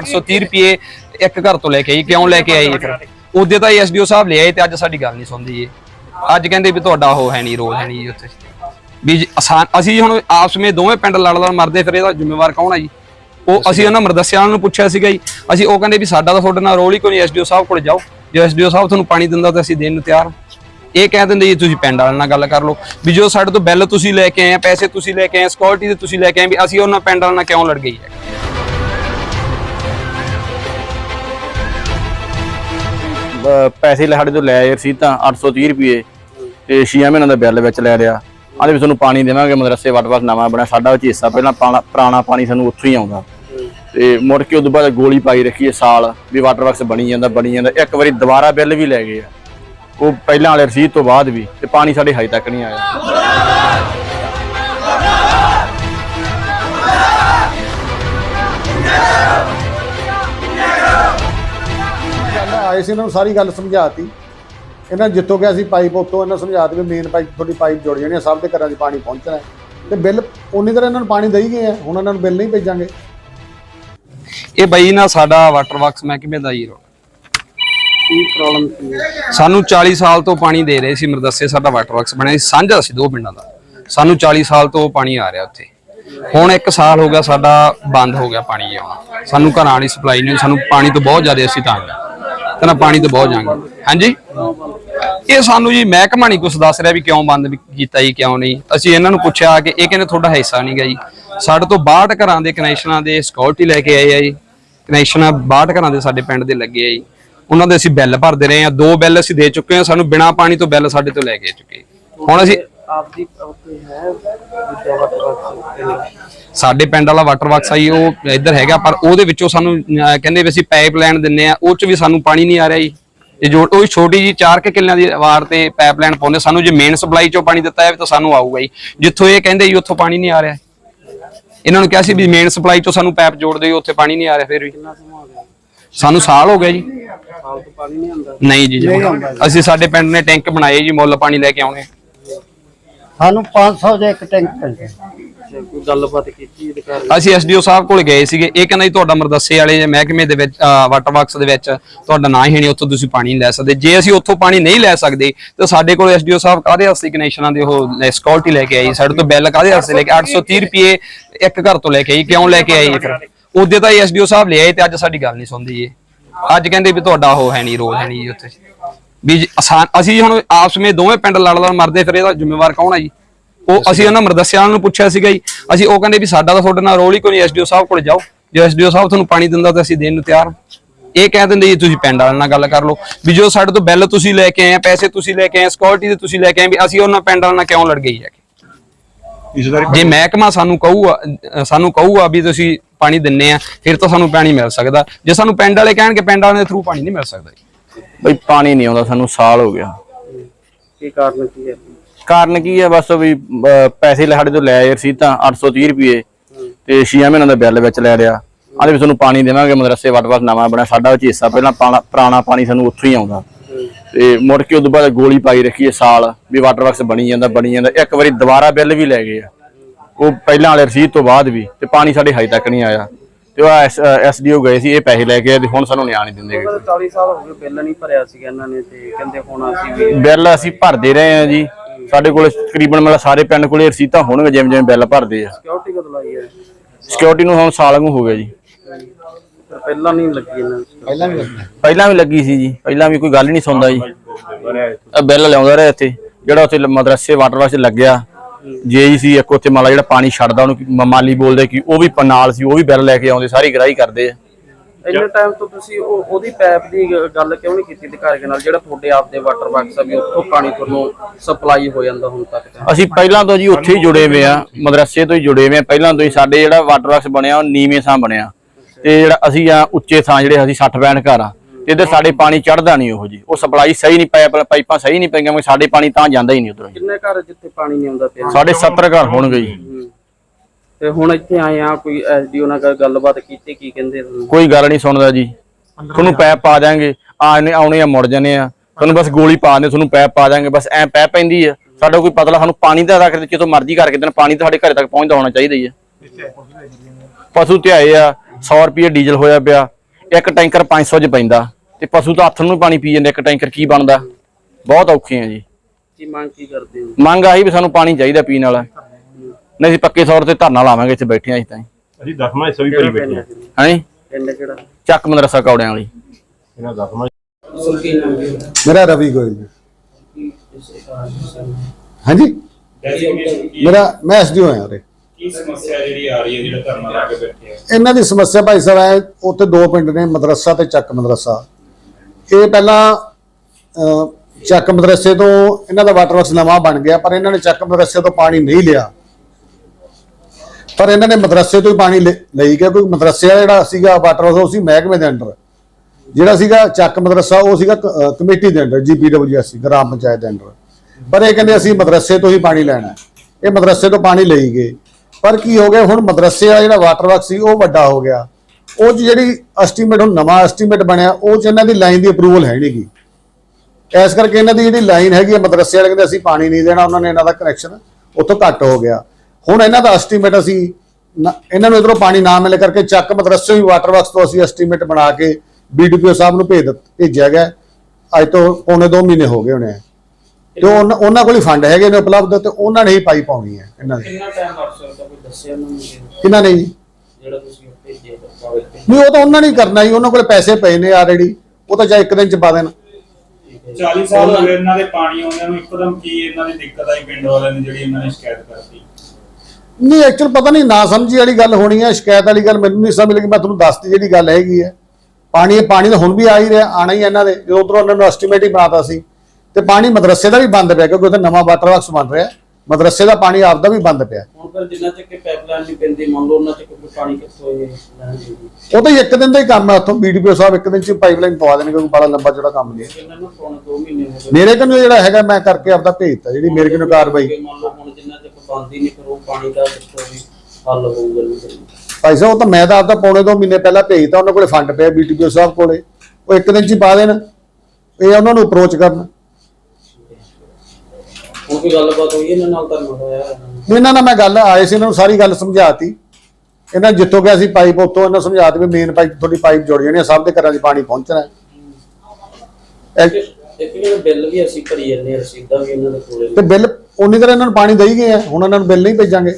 ਕੇ 830 ਰੁਪਏ ਇੱਕ ਘਰ ਤੋਂ ਲੈ ਕੇ ਆਈ ਕਿਉਂ ਲੈ ਕੇ ਆਈ ਫਿਰ? ਉਹਦੇ ਤਾਂ ਐਸਡੀਓ ਸਾਹਿਬ ਲੈ ਆਏ ਤੇ ਅੱਜ ਸਾਡੀ ਗੱਲ ਨਹੀਂ ਸੁਣਦੀ ਜੀ ਅੱਜ ਕਹਿੰਦੇ ਵੀ ਤੁਹਾਡਾ ਉਹ ਹੈ ਨਹੀਂ ਰੋਲ ਹੈ ਨਹੀਂ ਜੀ ਉੱਥੇ। ਵੀ ਅਸੀਂ ਹੁਣ ਆਪਸ ਵਿੱਚ ਦੋਵੇਂ ਪਿੰਡ ਲੜ ਲੜ ਮਰਦੇ ਫਿਰ ਇਹਦਾ ਜ਼ਿੰਮੇਵਾਰ ਕੌਣ ਹੈ ਜੀ? ਉਹ ਅਸੀਂ ਉਹਨਾਂ ਮਰਦਸਿਆਂ ਨੂੰ ਪੁੱਛਿਆ ਸੀਗਾ ਜੀ। ਅਸੀਂ ਉਹ ਕਹਿੰਦੇ ਵੀ ਸਾਡਾ ਤਾਂ ਤੁਹਾਡੇ ਨਾਲ ਰੋਲ ਹੀ ਕੋਈ ਨਹੀਂ ਐਸਡੀਓ ਸਾਹਿਬ ਕੋਲ ਜਾਓ। ਜੇ ਐਸਡੀਓ ਸਾਹਿਬ ਤੁਹਾਨੂੰ ਪਾਣੀ ਦਿੰਦਾ ਤਾਂ ਅਸੀਂ ਦੇਣ ਨੂੰ ਤਿਆਰ ਇਹ ਕਹਿ ਦਿੰਦੇ ਜੀ ਤੁਸੀਂ ਪਿੰਡ ਵਾਲਿਆਂ ਨਾਲ ਗੱਲ ਕਰ ਲਓ। ਵੀ ਜੋ ਸਾਡੇ ਤੋਂ ਬਿੱਲ ਤੁਸੀਂ ਲੈ ਕੇ ਆਏ ਆ ਪੈਸੇ ਤੁਸੀਂ ਲੈ ਕੇ ਆਏ ਸਿਕਿਉਰਿਟੀ ਤੇ ਤੁਸੀਂ ਲੈ ਕੇ ਆਏ ਵੀ ਅਸੀਂ ਉਹਨਾਂ ਪਿੰਡ ਵਾਲਿਆਂ ਨਾਲ ਕਿਉਂ ਲੜ ਗਈ ਹੈ ਪੈਸੇ ਲੈ ਸਾਡੇ ਤੋਂ ਲੈ ਆਏ ਰਸੀਦਾਂ 830 ਰੁਪਏ। ਤੇ 6 ਮਹੀਨਿਆਂ ਦਾ ਬਿੱਲ ਵਿੱਚ ਲੈ ਲਿਆ। ਆਲੇ ਵੀ ਤੁਹਾਨੂੰ ਪਾਣੀ ਦੇਵਾਂਗੇ ਮਦਰਸੇ ਵਾਟਰ ਨਵਾਂ ਬਣਾ ਸਾਡਾ ਵਿੱਚ ਹਿੱਸਾ ਪਹਿਲਾਂ ਪਾਣਾ- ਪੁਰਾਣਾ ਪਾਣੀ ਸਾਨੂੰ ਉੱਥੋਂ ਹੀ ਆਉਂਦਾ। ਤੇ ਮੁੜ ਕੇ ਉਦੋਂ ਬਾਅਦ ਗੋਲੀ ਪਾਈ ਰੱਖੀ ਹੈ ਸਾਲ, ਵੀ ਵਾਟਰ ਬਾਕਸ ਬਣੀ ਜਾਂਦਾ ਬਣੀ ਜਾਂਦਾ। ਇੱਕ ਵਾਰੀ ਦੁਬਾਰਾ ਬਿੱਲ ਵੀ ਲੈ ਗਏ ਆ। ਉਹ ਪਹਿਲਾਂ ਵਾਲੇ ਰਸੀਦ ਤੋਂ ਬਾਅਦ ਵੀ, ਤੇ ਪਾਣੀ ਸਾਡੇ ਹਜੇ ਤੱਕ ਨਹੀਂ ਆਇਆ। ਆਏ ਸੀ ਇਹਨਾਂ ਨੂੰ ਸਾਰੀ ਗੱਲ ਸਮਝਾਤੀ। ਇਹਨਾਂ ਜਿੱਥੋਂ ਗਿਆ ਸੀ ਪਾਈਪ ਉੱਤੋਂ ਇਹਨਾਂ ਸਮਝਾਤੀ ਵੀ ਮੇਨ ਪਾਈਪ ਤੁਹਾਡੀ ਪਾਈਪ ਜੁੜ ਜਾਣੀ ਹੈ ਸਭ ਦੇ ਘਰਾਂ 'ਚ ਪਾਣੀ ਪਹੁੰਚਣਾ ਹੈ। ਤੇ ਬਿੱਲ ਉਨੀ ਤਰ੍ਹਾਂ ਇਹਨਾਂ ਨੂੰ ਪਾਣੀ ਦੇਈ ਗਏ ਆ ਹੁਣ ਇਹਨਾਂ ਨੂੰ ਬਿੱਲ ਨਹੀਂ ਭੇਜਾਂਗੇ। ਇਹ ਬਈ ਨਾ ਸਾਡਾ ਵਾਟਰ ਵਰਕਸ ਮਹਿਕਮੇ ਦਾ ਹੀ ਰੋਲ ਕੀ ਪ੍ਰੋਬਲਮ ਹੈ ਸਾਨੂੰ 40 ਸਾਲ ਤੋਂ ਪਾਣੀ ਦੇ ਰਹੇ ਸੀ ਮਰਦਸੇ ਸਾਡਾ ਵਾਟਰ ਵਰਕਸ ਬਣਿਆ ਸੀ ਸਾਂਝਾ ਸੀ ਦੋ ਪਿੰਡਾਂ ਦਾ। ਸਾਨੂੰ 40 ਸਾਲ ਤੋਂ ਪਾਣੀ ਆ ਰਿਹਾ ਉੱਥੇ। ਹੁਣ 1 ਸਾਲ ਹੋ ਗਿਆ ਸਾਡਾ ਬੰਦ ਹੋ ਗਿਆ ਪਾਣੀ ਆਉਣਾ। ਸਾਨੂੰ ਘਰਾਂ ਵਾਲੀ ਸਪਲਾਈ ਨਹੀਂ ਸਾਨੂੰ ਪਾਣੀ ਤੋਂ ਬਹੁਤ ਜ਼ਿਆਦਾ ਅਸੀਂ ਤੰਗ ਹਾਂ ਤੇ ਪਾਣੀ ਤੋਂ ਬਹੁਤ ਜਾਂਗੇ ਹਾਂਜੀ? ਇਹ ਸਾਨੂੰ ਜੀ ਮਹਿਕਮਾ ਨਹੀਂ ਕੁਝ ਦੱਸ ਰਿਹਾ ਵੀ ਕਿਉਂ ਬੰਦ ਕੀਤਾ ਜੀ, ਕਿਉਂ ਨਹੀਂ। ਅਸੀਂ ਇਹਨਾਂ ਨੂੰ ਪੁੱਛਿਆ ਕਿ ਇਹ ਕਹਿੰਦੇ ਤੁਹਾਡਾ ਹਿੱਸਾ ਨਹੀਂ ਗਾ ਜੀ। ਸਾਡੇ ਤੋਂ 62 ਘਰਾਂ ਦੇ ਕਨੈਕਸ਼ਨਾਂ ਦੇ ਸਿਕਿਉਰਿਟੀ ਲੈ ਕੇ ਆਏ ਆ ਜੀ। ਕਨੈਕਸ਼ਨ 62 ਘਰਾਂ ਦੇ ਸਾਡੇ ਪਿੰਡ ਦੇ ਲੱਗੇ ਆ ਜੀ। ਉਹਨਾਂ ਦੇ ਅਸੀਂ ਬਿੱਲ ਭਰਦੇ ਰਹੇ ਆ। ਦੋ ਬਿੱਲ ਅਸੀਂ ਦੇ ਚੁੱਕੇ ਆ। ਸਾਨੂੰ ਬਿਨਾ ਪਾਣੀ ਤੋਂ ਬਿੱਲ ਸਾਡੇ ਤੋਂ ਲੈ ਕੇ ਚੁੱਕੇ। ਹੁਣ ਅਸੀਂ ਆਪਦੀ ਉੱਥੇ ਹੈ ਵਿਦਿਆ ਵਰਕਸ ਸਾਡੇ ਪਿੰਡ ਵਾਲਾ ਵਾਟਰ ਵਰਕਸ ਆਈ ਉਹ ਇੱਧਰ ਹੈਗਾ ਪਰ ਉਹਦੇ ਵਿੱਚੋਂ ਸਾਨੂੰ ਅਹ, ਕਹਿੰਦੇ ਵੀ ਅਸੀਂ ਪਾਈਪਲਾਈਨ ਦਿੰਨੇ ਆ ਉਹ ਚ ਵੀ ਸਾਨੂੰ ਪਾਣੀ ਨਹੀਂ ਆ ਰਿਹਾ ਜੀ। ਇਹ ਜੋ ਉਹ ਛੋਟੀ ਜੀ 4 ਕਿ ਕਿੱਲਿਆਂ ਦੀ ਵਾਰ ਤੇ ਪਾਈਪਲਾਈਨ ਪਾਉਂਦੇ ਸਾਨੂੰ ਜੇ ਮੇਨ ਸਪਲਾਈ ਚੋਂ ਪਾਣੀ ਦਿੱਤਾ ਜਾਵੇ ਤਾਂ ਸਾਨੂੰ ਆਊਗਾ ਜੀ। ਜਿੱਥੋਂ ਇਹ ਕਹਿੰਦੇ ਜੀ ਉੱਥੋਂ ਪਾਣੀ ਨਹੀਂ ਆ ਰਿਹਾ। ਇਹਨਾਂ ਨੂੰ ਕਿਹਾ ਸੀ ਵੀ ਮੇਨ ਸਪਲਾਈ ਚੋਂ ਸਾਨੂੰ ਪਾਈਪ ਜੋੜ ਦਿਓ ਉੱਥੇ ਪਾਣੀ ਨਹੀਂ ਆ ਰਿਹਾ ਫਿਰ ਵੀ। ਕਿੰਨਾ ਸਮਾਂ ਹੋ ਗਿਆ? ਸਾਨੂੰ ਸਾਲ ਹੋ ਗਿਆ ਜੀ। ਸਾਲ ਤੋਂ ਪਾਣੀ ਨਹੀਂ ਆਉਂਦਾ? ਨਹੀਂ ਜੀ ਜੀ। ਅਸੀਂ ਸਾਡੇ ਪਿੰਡ ਨੇ ਟੈਂਕ ਬਣਾਏ ਜੀ ਮੁੱਲ ਪਾਣੀ ਲੈ ਕੇ ਆਉਣੇ। ਸਾਨੂੰ 500 ਦੇ ਇੱਕ ਟੈਂਕ ਕੋਈ ਗੱਲਬਾਤ ਕੀਤੀ ਅਧਿਕਾਰੀ ਅਸੀਂ ਐਸਡੀਓ ਸਾਹਿਬ ਕੋਲ ਗਏ ਸੀਗੇ। ਇਹ ਕਹਿੰਦਾ ਜੀ ਤੁਹਾਡਾ ਮਰਦਸੇ ਵਾਲੇ ਜੇ ਮਹਿਕਮੇ ਦੇ ਵਿੱਚ ਵਾਟਰ ਵਰਕਸ ਦੇ ਵਿੱਚ ਤੁਹਾਡਾ ਨਾਂ ਹੀ ਨਹੀਂ ਉੱਥੋਂ ਤੁਸੀਂ ਪਾਣੀ ਨਹੀਂ ਲੈ ਸਕਦੇ। ਜੇ ਅਸੀਂ ਉੱਥੋਂ ਪਾਣੀ ਨਹੀਂ ਲੈ ਸਕਦੇ ਤਾਂ ਸਾਡੇ ਕੋਲ ਐਸਡੀਓ ਸਾਹਿਬ ਕਾਹਦੇ ਵਾਸਤੇ ਕਨੈਕਸ਼ਨਾਂ ਦੇ ਉਹ ਸਿਕਿਉਰਿਟੀ ਲੈ ਕੇ ਆਈ? ਸਾਡੇ ਤੋਂ ਬਿੱਲ ਕਾਹਦੇ ਵਾਸਤੇ ਲੈ ਕੇ 830 ਰੁਪਏ ਇੱਕ ਘਰ ਤੋਂ ਲੈ ਕੇ ਆਈ ਕਿਉਂ ਲੈ ਕੇ ਆਈ ਫਿਰ? ਉਹਦੇ ਤਾਂ ਐਸਡੀਓ ਸਾਹਿਬ ਲੈ ਆਏ ਤੇ ਅੱਜ ਸਾਡੀ ਗੱਲ ਨਹੀਂ ਸੁਣਦੀ ਜੀ ਅੱਜ ਕਹਿੰਦੇ ਵੀ ਤੁਹਾਡਾ ਉਹ ਹੈ ਨਹੀਂ ਰੋਲ ਹੈ ਨਹੀਂ ਜੀ ਉੱਥੇ। ਵੀ ਅਸੀਂ ਹੁਣ ਆਪਸ ਵਿੱਚ ਦੋਵੇਂ ਪਿੰਡ ਲੜ ਲੜ ਮਰਦੇ ਫਿਰ ਇਹਦਾ ਜ਼ਿੰਮੇਵਾਰ ਕੌਣ ਹੈ ਜੀ? ਉਹ ਅਸੀਂ ਉਹਨਾਂ ਮਰਦਸਿਆਂ ਨੂੰ ਪੁੱਛਿਆ ਸੀਗਾ ਜੀ। ਅਸੀਂ ਉਹ ਕਹਿੰਦੇ ਵੀ ਸਾਡਾ ਤਾਂ ਤੁਹਾਡੇ ਨਾਲ ਰੋਲ ਹੀ ਕੋਈ ਨਹੀਂ ਐਸਡੀਓ ਸਾਹਿਬ ਕੋਲ ਜਾਓ। ਜੇ ਐਸਡੀਓ ਸਾਹਿਬ ਤੁਹਾਨੂੰ ਪਾਣੀ ਦਿੰਦਾ ਤਾਂ ਅਸੀਂ ਦੇਣ ਨੂੰ ਤਿਆਰ ਇਹ ਕਹਿ ਦਿੰਦੇ ਜੀ ਤੁਸੀਂ ਪਿੰਡ ਵਾਲਿਆਂ ਨਾਲ ਗੱਲ ਕਰ ਲਓ। ਵੀ ਜੋ ਸਾਡੇ ਤੋਂ ਬਿੱਲ ਤੁਸੀਂ ਲੈ ਕੇ ਆਏ ਆ ਪੈਸੇ ਤੁਸੀਂ ਲੈ ਕੇ ਆਏ ਸਿਕਿਉਰਿਟੀ ਤੇ ਤੁਸੀਂ ਲੈ ਕੇ ਆਏ ਵੀ ਅਸੀਂ ਉਹਨਾਂ ਪਿੰਡ ਵਾਲਿਆਂ ਨਾਲ ਕਿਉਂ ਲੜ ਗਈ ਹੈ ਜੇ ਮਹਿਕਮਾ ਸਾਨੂੰ ਕਹੂਗਾ ਸਾਨੂੰ ਕਹੂਗਾ ਵੀ ਤੁਸੀਂ ਪਾਣੀ ਦਿੰਨੇ ਆ ਫਿਰ ਤਾਂ ਸਾਨੂੰ ਪਾਣੀ ਮਿਲ ਸਕਦਾ। ਜੇ ਸਾਨੂੰ ਪਿੰਡ ਵਾਲੇ ਕਹਿਣਗੇ ਪਿੰਡ ਵਾਲਿਆਂ ਦੇ ਥਰੂ ਪਾਣੀ ਨਹੀਂ ਮਿਲ ਸਕਦਾ ਜੀ। ਬਈ ਪਾਣੀ ਨਹੀਂ ਆਉਂਦਾ ਸਾਨੂੰ ਸਾਲ ਹੋ ਗਿਆ। ਕੀ ਕਾਰਨ ਕੀ ਹੈ? ਕਾਰਨ ਕੀ ਹੈ? ਬਸ ਵੀ ਅਹ, ਪੈਸੇ ਲੈ ਸਾਡੇ ਤੋਂ ਲੈ ਆਏ ਰਸੀਦਾਂ 830 ਰੁਪਏ ਤੇ 6 ਮਹੀਨਿਆਂ ਦਾ ਬਿੱਲ ਵਿੱਚ ਲੈ ਲਿਆ। ਆਲੇ ਵੀ ਤੁਹਾਨੂੰ ਪਾਣੀ ਦੇਵਾਂਗੇ ਮਦਰਸੇ ਬਾਕਸ ਨਵਾਂ ਬਣਾ ਸਾਡਾ ਵਿੱਚ ਹਿੱਸਾ ਪਹਿਲਾਂ ਪਾਣਾ- ਪੁਰਾਣਾ ਪਾਣੀ ਸਾਨੂੰ ਉੱਥੋਂ ਹੀ ਆਉਂਦਾ। ਤੇ ਮੁੜ ਕੇ ਉਦੋਂ ਬਾਅਦ ਗੋਲੀ ਪਾਈ ਰੱਖੀ ਹੈ ਸਾਲ ਵੀ ਵਾਟਰ ਬਾਕਸ ਬਣੀ ਜਾਂਦਾ ਬਣੀ ਜਾਂਦਾ। ਇੱਕ ਵਾਰੀ ਦੁਬਾਰਾ ਬਿੱਲ ਵੀ ਲੈ ਗਏ ਆ। ਉਹ ਪਹਿਲਾਂ ਵਾਲੇ ਰਸੀਦ ਤੋਂ ਬਾਅਦ ਵੀ ਤੇ ਪਾਣੀ ਸਾਡੇ ਹਜੇ ਤੱਕ ਨਹੀਂ ਆਇਆ। ਤੇ ਉਹ ਐਸਡੀਓ ਗਏ ਸੀ ਇਹ ਪੈਸੇ ਲੈ ਕੇ ਆਏ ਤੇ ਹੁਣ ਸਾਨੂੰ ਨਿਆਂ ਨਹੀਂ ਦਿੰਦੇ। ਗੇ। ਕਹਿੰਦੇ 40 ਸਾਲ ਹੋ ਗਏ ਬਿੱਲ ਨਹੀਂ ਭਰਿਆ ਸੀ ਇਹਨਾਂ ਨੇ ਤੇ ਕਹਿੰਦੇ ਹੁਣ ਅਸੀਂ ਵੀ ਬਿੱਲ ਅਸੀਂ ਭਰਦੇ ਰਹੇ ਆ ਜੀ। ਸਾਡੇ ਕੋਲ ਤਕਰੀਬਨ ਮਤਲਬ ਸਾਰੇ ਪਿੰਡ ਕੋਲੇ ਰਸੀਦਾਂ ਹੋਣਗੇ ਜਿਵੇਂ ਜਿਵੇਂ ਬਿੱਲ ਭਰਦੇ ਆ। ਸਿਕਿਉਰਿਟੀ ਕਦੋਂ ਲਾਈ ਹੈ? ਸਿਕਿਉਰਿਟੀ ਨੂੰ ਹੁਣ ਸਾਲ ਨੂੰ ਹੋ ਗਿਆ ਜੀ। ਪਰ ਪਹਿਲਾਂ ਨਹੀਂ ਲੱਗੀ ਇਹਨਾਂ ਨੂੰ ਪਹਿਲਾਂ ਵੀ ਲੱਗਣਾ ਪਹਿਲਾਂ ਵੀ ਲੱਗੀ ਸੀ ਜੀ। ਪਹਿਲਾਂ ਵੀ ਕੋਈ ਗੱਲ ਹੀ ਨਹੀਂ ਸੁਣਦਾ ਜੀ। ਇਹ ਬਿੱਲ ਲਿਆਉਂਦਾ ਰਿਹਾ ਇੱਥੇ। ਜਿਹੜਾ ਉੱਥੇ ਮਦਰਸੇ ਵਾਟਰ ਵਾਸ਼ ਲੱਗਿਆ। ਜੇਈ ਸੀ ਇੱਕ ਉੱਥੇ ਮਾਲਾ ਜਿਹੜਾ ਪਾਣੀ ਛੱਡਦਾ ਉਹਨੂੰ ਮਾਲੀ ਬੋਲਦੇ ਕਿ ਉਹ ਵੀ ਪ- ਨਾਲ ਸੀ ਉਹ ਵੀ ਬਿੱਲ ਲੈ ਕੇ ਆਉਂਦੇ ਸਾਰੀ ਗ੍ਰਾਹੀ ਕਰਦੇ ਆ। ਇੰਨੇ ਟਾਈਮ ਤੋਂ ਤੁਸੀਂ ਉਹ ਉਹਦੀ ਪੈਪ ਦੀ ਗੱਲ ਕਿਉਂ ਨਹੀਂ ਕੀਤੀ ਅਧਿਕਾਰੀ ਨਾਲ? ਜਿਹੜਾ ਤੁਹਾਡੇ ਆਪ ਦੇ ਵਾਟਰ ਬਾਕਸ ਆ ਵੀ ਉੱਥੋਂ ਪਾਣੀ ਤੁਹਾਨੂੰ ਸਪਲਾਈ ਹੋ ਜਾਂਦਾ ਹੁਣ ਤੱਕ ਅਸੀਂ ਪਹਿਲਾਂ ਤੋਂ ਜੀ ਉੱਥੇ ਹੀ ਜੁੜੇ ਹੋਏ ਆ ਮਦਰਸੇ ਤੋਂ ਹੀ ਜੁੜੇ ਹੋਏ ਆ। ਪਹਿਲਾਂ ਤੋਂ ਹੀ ਸਾਡੇ ਜਿਹੜਾ ਵਾਟਰ ਵਰਕਸ ਬਣਿਆ ਉਹ ਨੀਵੇਂ ਥਾਂ ਬਣਿਆ। ਤੇ ਜਿਹੜਾ ਅਸੀਂ ਆ ਉੱਚੇ ਥਾਂ ਜਿਹੜੇ ਅਸੀਂ 60 65 ਘਰ ਆ ਇੱਧਰ ਸਾਡੇ ਪਾਣੀ ਚੜਦਾ ਨਹੀਂ ਉਹ ਜੀ ਉਹ ਸਪਲਾਈ ਸਹੀ ਨਹੀਂ ਪਾਈਪ ਪਾਈਪਾਂ ਸਹੀ ਨਹੀਂ ਪਈਆਂ ਕਿਉਂਕਿ ਸਾਡੇ ਪਾਣੀ ਤਾਂ ਜਾਂਦਾ ਹੀ ਨਹੀਂ ਉਧਰੋਂ ਕਿੰਨੇ ਘਰ ਜਿੱਥੇ ਪਾਣੀ ਨਹੀਂ ਆਉਂਦਾ ਪਿਆ? ਸਾਡੇ 70 ਘਰ ਹੋਣਗੇ ਜੀ। ਤੇ ਹੁਣ ਇੱਥੇ ਆਏ ਆ ਕੋਈ ਐਸਡੀਓ ਨਾਲ ਗੱਲ- ਗੱਲਬਾਤ ਕੀਤੀ ਕੀ ਕਹਿੰਦੇ ਕੋਈ ਗੱਲ ਨਹੀਂ ਸੁਣਦਾ ਜੀ। ਤੁਹਾਨੂੰ ਪੈਪ ਪਾ ਦਿਆਂਗੇ ਆਣੇ ਆਉਣੇ ਆ ਮੁੜ ਜਾਣੇ ਆ। ਤੁਹਾਨੂੰ ਬਸ ਗੋਲੀ ਪਾ ਦੇ ਤੁਹਾਨੂੰ ਪੈਪ ਪਾ ਦਿਆਂਗੇ ਬਸ ਐ ਪੈਪ ਪੈਂਦੀ ਆ। ਸਾਡਾ ਕੋਈ ਪਤਲਾ ਸਾਨੂੰ ਪਾਣੀ ਦਾ ਰੱਖ ਕਿਤੋਂ ਮਰਜ਼ੀ ਕਰਕੇ ਦੇਣ ਪਾਣੀ ਤਾਂ ਸਾਡੇ ਘਰੇ ਤੱਕ ਪਹੁੰਚਦਾ ਹੋਣਾ ਚਾਹੀਦਾ ਹੀ ਆ। ਪਸ਼ੂ ਧਿਆਏ ਆ। 100 ਰੁਪਏ ਡੀਜ਼ਲ ਹੋਇਆ ਪਿਆ। ਇੱਕ ਟੈਂਕਰ 500 ਚ ਪੈਂਦਾ ਤੇ ਪਸ਼ੂ ਤਾਂ ਹੱਥ ਨੂੰ ਪਾਣੀ ਪੀ ਜਾਂਦੇ ਇੱਕ ਟੈਂਕਰ ਕੀ ਬਣਦਾ? ਬਹੁਤ ਔਖੇ ਆ ਜੀ। ਕੀ ਮੰਗ ਕੀ ਕਰਦੇ ਹੋ? ਮੰਗ ਆਹੀ ਵੀ ਸਾਨੂੰ ਪਾਣੀ ਚਾਹੀਦਾ ਪੀਣ ਵਾਲਾ। ਨਹੀਂ ਅਸੀਂ ਪੱਕੇ ਤੌਰ ਤੇ ਧਰਨਾ ਲਾਵਾਂਗੇ ਇੱਥੇ ਬੈਠੇ ਆ ਅਸੀਂ ਤਾਂ ਅਸੀਂ ਦਸਵਾਂ ਹਿੱਸਾ ਵੀ ਭਰੀ ਬੈਠੇ ਹਾਂ ਹਾਂਜੀ ਪਿੰਡ ਕਿਹੜਾ? ਚੱਕ ਮਦਰਸਾ ਕੌੜਿਆਂ ਵਾਲੀ। ਇਹਨਾਂ ਦਸਵਾਂ ਸੁਲਕੀ ਨਾਮ ਹੈ? ਮੇਰਾ ਰਵੀ ਗੋਇਲ ਜੀ। ਹਾਂਜੀ? ਮੇਰਾ ਮੈਂ ਐਸਡੀਓ ਹਾਂ ਉਰੇ। ਕੀ ਸਮੱਸਿਆ ਜਿਹੜੀ ਆ ਰਹੀ ਹੈ ਜਿਹੜਾ ਧਰਨਾ ਲਾ ਕੇ ਬੈਠੇ ਆ? ਇਹਨਾਂ ਦੀ ਸਮੱਸਿਆ ਭਾਈ ਸਾਹਿਬ ਹੈ ਉੱਥੇ ਦੋ ਪਿੰਡ ਨੇ ਮਦਰਸਾ ਤੇ ਚੱਕ ਮਦਰਸਾ। ਇਹ ਪਹਿਲਾਂ ਅਹ, ਚੱਕ ਮਦਰਸੇ ਤੋਂ ਇਹਨਾਂ ਦਾ ਵਾਟਰ ਵਰਕਸ ਨਵਾਂ ਬਣ ਗਿਆ ਪਰ ਇਹਨਾਂ ਨੇ ਚੱਕ ਮਦਰਸੇ ਤੋਂ ਪਾਣੀ ਨਹੀਂ ਲਿਆ। ਪਰ ਇਹਨਾਂ ਨੇ ਮਦਰਸੇ ਤੋਂ ਹੀ ਪਾਣੀ ਲ- ਲਈ ਗਿਆ ਕੋਈ ਮਦਰਸੇ ਵਾਲਾ ਜਿਹੜਾ ਸੀਗਾ ਵਾਟਰ ਵਰਕਸ ਉਹ ਸੀ ਮਹਿਕਮੇ ਦੇ ਅੰਡਰ। ਜਿਹੜਾ ਸੀਗਾ ਚੱਕ ਮਦਰਸਾ ਉਹ ਸੀਗਾ ਕਮੇਟੀ ਦੇ ਅੰਡਰ ਜੀਪੀਡਬਲਯੂਐਸ ਗ੍ਰਾਮ ਪੰਚਾਇਤ ਦੇ ਅੰਡਰ। ਪਰ ਇਹ ਕਹਿੰਦੇ ਅਸੀਂ ਮਦਰਸੇ ਤੋਂ ਹੀ ਪਾਣੀ ਲੈਣਾ ਇਹ ਮਦਰਸੇ ਤੋਂ ਪਾਣੀ ਲਈ ਗਏ। ਪਰ ਕੀ ਹੋ ਗਿਆ, ਹੁਣ ਮਦਰਸੇ ਵਾਲਾ ਜਿਹੜਾ ਵਾਟਰ ਵਰਕ ਸੀ, ਉਹ ਵੱਡਾ ਹੋ ਗਿਆ। ਉਹ 'ਚ ਜਿਹੜੀ ਐਸਟੀਮੇਟ ਹੁਣ ਨਵਾਂ ਐਸਟੀਮੇਟ ਬਣਿਆ, ਉਹ ਚ ਇਹਨਾਂ ਦੀ ਲਾਈਨ ਦੀ ਅਪਰੂਵਲ ਹੈ ਨਹੀਂਗੀ ਇਸ ਕਰਕੇ ਇਹਨਾਂ ਦੀ ਜਿਹੜੀ ਲਾਈਨ ਹੈਗੀ ਹੈ ਮਦਰਸੇ ਵਾਲੇ ਕਹਿੰਦੇ ਅਸੀਂ ਪਾਣੀ ਨਹੀਂ ਦੇਣਾ, ਉਹਨਾਂ ਨੇ ਇਹਨਾਂ ਦਾ ਕਨੈਕਸ਼ਨ ਉੱਥੋਂ ਘੱਟ ਹੋ ਗਿਆ। ਹੁਣ ਇਹਨਾਂ ਦਾ ਐਸਟੀਮੇਟ ਅਸੀਂ ਨਾ- ਇਹਨਾਂ ਨੂੰ ਇਧਰੋਂ ਪਾਣੀ ਨਾ ਮਿਲੇ ਕਰਕੇ ਚੱਕ ਮਦਰਸੇ ਵੀ ਵਾਟਰ ਵਰਕਸ ਤੋਂ ਅਸੀਂ ਐਸਟੀਮੇਟ ਬਣਾ ਕੇ ਬੀਡੀਪੀਓ ਸਾਹਿਬ ਨੂੰ ਭੇਜ ਦਿੱਤ- ਭੇਜਿਆ ਗਿਆ। ਅੱਜ ਤੋਂ ਪੌਣੇ 2 ਮਹੀਨੇ ਹੋ ਗਏ ਹੋਣੇ ਆ। ਤੇ ਉਹਨਾਂ ਉਹਨਾਂ ਕੋਲ ਹੀ ਫੰਡ ਹੈਗੇ ਨੇ ਉਪਲਬਧ ਤੇ ਉਹਨਾਂ ਨੇ ਹੀ ਪਾਈ ਪਾਉਣੀ ਹੈ ਇਹਨਾਂ ਦੀ। ਕਿੰਨਾ ਟਾਈਮ ਲੱਗ ਸਕਦਾ ਕੋਈ ਦੱਸਿਆ ਉਹਨਾਂ ਨੂੰ ਜੀ? ਕਿਹਨਾਂ ਨੇ ਜੀ। ਜਿਹੜਾ ਤੁਸੀਂ ਭੇਜਿਆ ਤੇ ਨਹੀਂ ਉਹ ਤਾਂ ਉਹਨਾਂ ਨੇ ਹੀ ਕਰਨਾ ਜੀ ਉਹਨਾਂ ਕੋਲ ਪੈਸੇ ਪਏ ਨੇ ਆਲਰੇਡੀ ਉਹ ਤਾਂ ਚਾਹੇ ਇੱਕ ਦਿਨ ਚ ਪਾ ਦੇਣ। 40 ਸਾਲ ਹੋ ਗਏ ਇਹਨਾਂ ਦੇ ਪਾਣੀ ਆਉਂਦਿਆਂ ਨੂੰ ਇੱਕਦਮ ਕੀ ਇਹਨਾਂ ਦੀ ਦਿੱਕਤ ਆਈ ਪਿੰਡ ਵਾਲਿਆਂ ਨੇ ਜਿਹੜੀ ਇਹਨਾਂ ਨੇ ਸ਼ਿਕਾਇਤ ਕਰਤੀ? ਨਹੀਂ ਐਕਚੁਅਲ ਪਤਾ ਨਹੀਂ ਨਾ ਸਮਝੀ ਵਾਲੀ ਗੱਲ ਹੋਣੀ ਹੈ ਸ਼ਿਕਾਇਤ ਵਾਲੀ ਗੱਲ ਮੈਨੂੰ ਨਹੀਂ ਸਮਝ ਲੱਗੀ ਮੈਂ ਤੁਹਾਨੂੰ ਦੱਸਤੀ ਜਿਹੜੀ ਗੱਲ ਹੈਗੀ ਹੈ। ਪਾਣੀ ਪਾਣੀ ਤਾਂ ਹੁਣ ਵੀ ਆ ਹੀ ਰਿਹਾ ਆਣਾ ਹੀ ਹੈ ਇਹਨਾਂ ਦੇ। ਜਦੋਂ ਉਧਰੋਂ ਉਹਨਾਂ ਨੂੰ ਐਸਟੀਮੇਟ ਹੀ ਬਣਾਤਾ ਸੀ। ਤੇ ਪਾਣੀ ਮਦਰਸੇ ਦਾ ਵੀ ਬੰਦ ਪਿਆ ਕਿਉਂਕਿ ਉੱਥੇ ਨਵਾਂ ਵਾਟਰ ਵਰਕਸ ਬਣ ਰਿਹਾ। ਮਦਰਸੇ ਦਾ ਪਾਣੀ ਆਪਦਾ ਵੀ ਬੰਦ ਪਿਆ। ਹੁਣ ਫਿਰ ਜਿੰਨਾ ਚਿਰ ਕਿ ਪਾਈਪਲਾਈਨ ਨਹੀਂ ਪੈਂਦੀ ਮੰਨ ਲਓ ਉਹਨਾਂ ਚਿਰ ਕੋਈ ਪਾਣੀ ਕਿੱਥੋਂ ਇਹ ਲੈਣਗੇ ਜੀ? ਉਹ ਤਾਂ ਇੱਕ ਦਿਨ ਦਾ ਹੀ ਕੰਮ ਹੈ ਉੱਥੋਂ ਬੀਡੀਪੀਓ ਸਾਹਿਬ ਇੱਕ ਦਿਨ ਚ ਪਾਈਪਲਾਈਨ ਪਵਾ ਦੇਣਗੇ ਕੋਈ ਬੜਾ ਲੰਬਾ ਜਿਹੜਾ ਕੰਮ ਨਹੀਂ ਹੈ। ਇਹਨਾਂ ਨੂੰ ਪੌਣੇ 2 ਮਹੀਨੇ ਹੋ ਗਏ। ਮੇਰੇ ਕੋਲ ਜਿਹੜਾ ਹੈਗਾ ਮੈਂ ਕਰਕੇ ਆਪਦਾ ਭੇਜਤਾ ਜਿਹੜੀ ਮੇਰੇ ਕੋਲ ਕਾਰਵਾਈ। ਮੰਨ ਲਓ ਹੁਣ ਜਿੰਨਾ ਚਿਰ ਬੰਦ ਹੀ ਨਹੀਂ ਫਿਰ ਉਹ ਪਾਣੀ ਦਾ ਕਿੱਥੋਂ ਵੀ ਹੱਲ ਹੋਊਗਾ ਨਹੀਂ ਭਾਈ ਸਾਹਿਬ ਉਹ ਤਾਂ ਮੈਂ ਤਾਂ ਆਪਦਾ ਪੌਣੇ ਦੋ ਮਹੀਨੇ ਪਹਿਲਾਂ ਭੇਜਤਾ ਉਹਨਾਂ ਕੋਲੇ ਫੰਡ ਪਿਆ ਬੀਟੀਪੀਓ ਸਾਹਿਬ ਕੋਲੇ। ਉਹ ਇੱਕ ਦਿਨ ਚ ਪਾ ਦੇਣ। ਇਹ ਉਹਨਾਂ ਨੂੰ ਅਪਰੋਚ ਕਰਨ। ਕੋਈ ਗੱਲਬਾਤ ਹੋਈ ਇਹਨਾਂ ਨਾਲ ਧਰਨਾ ਹੋਇਆ ਇਹਨਾਂ ਨਾਲ? ਮੈਂ ਗੱਲ ਆਏ ਸੀ ਇਹਨਾਂ ਨੂੰ ਸਾਰੀ ਗੱਲ ਸਮਝਾਤੀ। ਇਹਨਾਂ ਜਿੱਥੋਂ ਗਿਆ ਸੀ ਪਾਈਪ ਉੱਥੋਂ ਇਹਨਾਂ ਸਮਝਾਤੀ ਵੀ ਮੇਨ ਪਾਈਪ ਤੁਹਾਡੀ ਪਾਈਪ ਜੁੜ ਜਾਣੀ ਹੈ ਸਭ ਦੇ ਘਰਾਂ 'ਚ ਪਾਣੀ ਪਹੁੰਚਣਾ ਹੈ। ਇੱਕ ਇਹਨਾਂ ਬਿੱਲ ਵੀ ਅਸੀਂ ਭਰੀ ਜਾਂਦੇ ਰਸੀਦਾਂ ਵੀ ਇਹਨਾਂ ਦੇ ਕੋਲੇ ਤੇ ਬਿੱਲ ਉਨੀ ਤਰ੍ਹਾਂ ਇਹਨਾਂ ਨੂੰ ਪਾਣੀ ਦੇਈ ਗਏ ਆ ਹੁਣ ਇਹਨਾਂ ਨੂੰ ਬਿੱਲ ਨਹੀਂ ਭੇਜਾਂਗੇ।